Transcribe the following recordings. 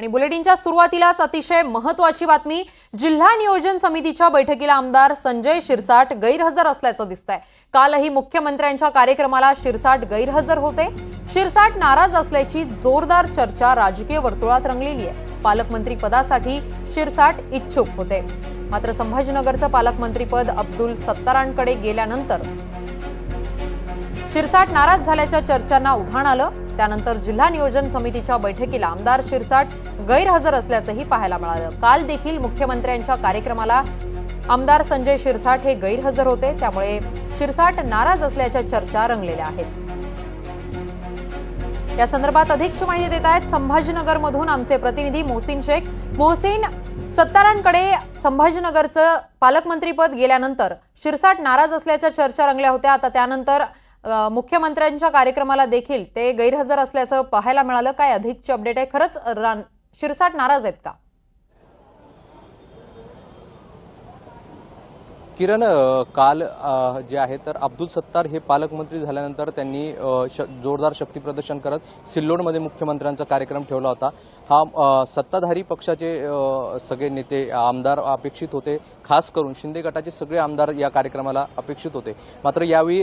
आणि बुलेटिनच्या सुरुवातीलाच अतिशय महत्वाची बातमी जिल्हा नियोजन समितीच्या बैठकीला आमदार संजय शिरसाट गैरहजर असल्याचं दिसतंय. कालही मुख्यमंत्र्यांच्या कार्यक्रमाला शिरसाट गैरहजर होते. शिरसाट नाराज असल्याची जोरदार चर्चा राजकीय वर्तुळात रंगलेली आहे. पालकमंत्री पदासाठी शिरसाट इच्छुक होते. मात्र संभाजीनगरचं पालकमंत्रीपद अब्दुल सत्तारांकडे गेल्यानंतर शिरसाट नाराज झाल्याच्या चर्चांना उधाण आलं. त्यानंतर जिल्हा नियोजन समितीच्या बैठकीला आमदार शिरसाट गैरहजर असल्याचंही पाहायला मिळालं. काल देखील मुख्यमंत्र्यांच्या कार्यक्रमाला आमदार संजय शिरसाट हे गैरहजर होते. त्यामुळे शिरसाट नाराज असल्याच्या चर्चा रंगलेल्या आहेत. या संदर्भात अधिकची माहिती देत आहेत संभाजीनगरमधून आमचे प्रतिनिधी मोहसिन शेख. मोहसिन सत्तारांकडे संभाजीनगरचं पालकमंत्रीपद गेल्यानंतर शिरसाट नाराज असल्याच्या चर्चा रंगल्या होत्या. आता त्यानंतर मुख्यमंत्र्यांच्या कार्यक्रमाला देखील ते गैरहजर असल्याचं पाहायला मिळालं. काय अधिकची अपडेट आहे? खरंच रान- शिरसाट नाराज आहेत का? किरण काल जे आहे तर अब्दुल सत्तार हे पालकमंत्री झाल्यानंतर त्यांनी श जोरदार शक्ती प्रदर्शन करत सिल्लोडमध्ये मुख्यमंत्र्यांचा कार्यक्रम ठेवला होता. हा सत्ताधारी पक्षाचे सगळे नेते आमदार अपेक्षित होते. खास करून शिंदे गटाचे सगळे आमदार या कार्यक्रमाला अपेक्षित होते. मात्र यावेळी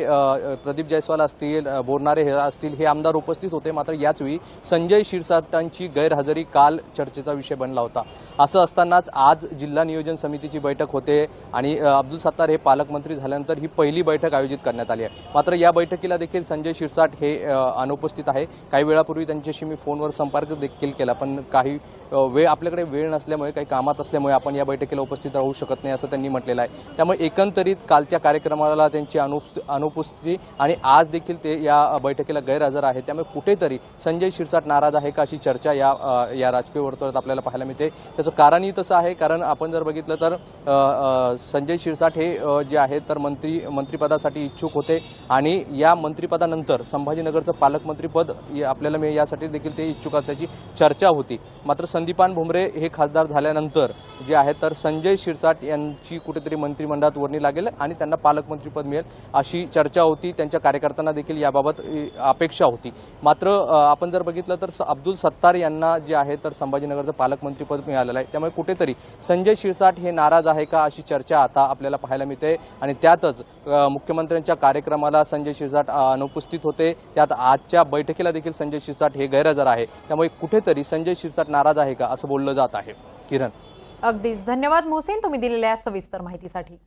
प्रदीप जयस्वाल असतील बोरणारे हे असतील हे आमदार उपस्थित होते. मात्र याचवेळी संजय शिरसाटांची गैरहजेरी काल चर्चेचा विषय बनला होता. असं असतानाच आज जिल्हा नियोजन समितीची बैठक होते आणि अब्दुल सत्तार हे पालकमंत्री झाल्यानंतर ही पहिली बैठक आयोजित करण्यात आली आहे. मात्र या बैठकीला देखील संजय शिरसाट हे अनुपस्थित आहे. काही वेळापूर्वी त्यांच्याशी मी फोनवर संपर्क देखील केला पण काही वेळ आपल्याकडे वेळ नसल्यामुळे काही कामात असल्यामुळे आपण या बैठकीला उपस्थित राहू शकत नाही असं त्यांनी म्हटलेलं आहे. त्यामुळे एकंदरीत कालच्या कार्यक्रमाला त्यांची अनुप अनुपस्थिती आणि आज देखील ते या बैठकीला गैरहजर आहे त्यामुळे कुठेतरी संजय शिरसाट नाराज आहे का अशी चर्चा या या राजकीय वर्तुळात आपल्याला पाहायला मिळते. त्याचं कारणही तसं आहे कारण आपण जर बघितलं तर संजय शिरसाट हे जे आहे तर मंत्री मंत्रिपदासाठी इच्छुक होते. आणि या मंत्रिपदानंतर संभाजीनगरचं पालकमंत्रीपद आपल्याला मिळेल यासाठी देखील ते इच्छुक असल्याची चर्चा होती. मात्र संदीपान भुमरे हे खासदार झाल्यानंतर जे आहे तर संजय शिरसाट यांची कुठेतरी मंत्रिमंडळात वर्णी लागेल आणि त्यांना पालकमंत्रीपद मिळेल अशी चर्चा होती. त्यांच्या कार्यकर्त्यांना देखील याबाबत अपेक्षा होती. मात्र आपण जर बघितलं तर स- अब्दुल सत्तार यांना जे आहे तर संभाजीनगरचं पालकमंत्रीपद मिळालेलं आहे. त्यामुळे कुठेतरी संजय शिरसाट हे नाराज आहे का अशी चर्चा आता आपल्याला पाहायला मिळते. आणि त्यातच मुख्यमंत्र्यांच्या कार्यक्रमाला संजय शिरसाट अनुपस्थित होते. त्यात आजच्या बैठकीला देखील संजय शिरसाट हे गैरहजर आहे. त्यामुळे कुठेतरी संजय शिरसाट नाराज आहे का असं बोललं जात आहे. किरण. अगदीच. धन्यवाद मोहसिन तुम्ही दिलेल्या सविस्तर माहितीसाठी.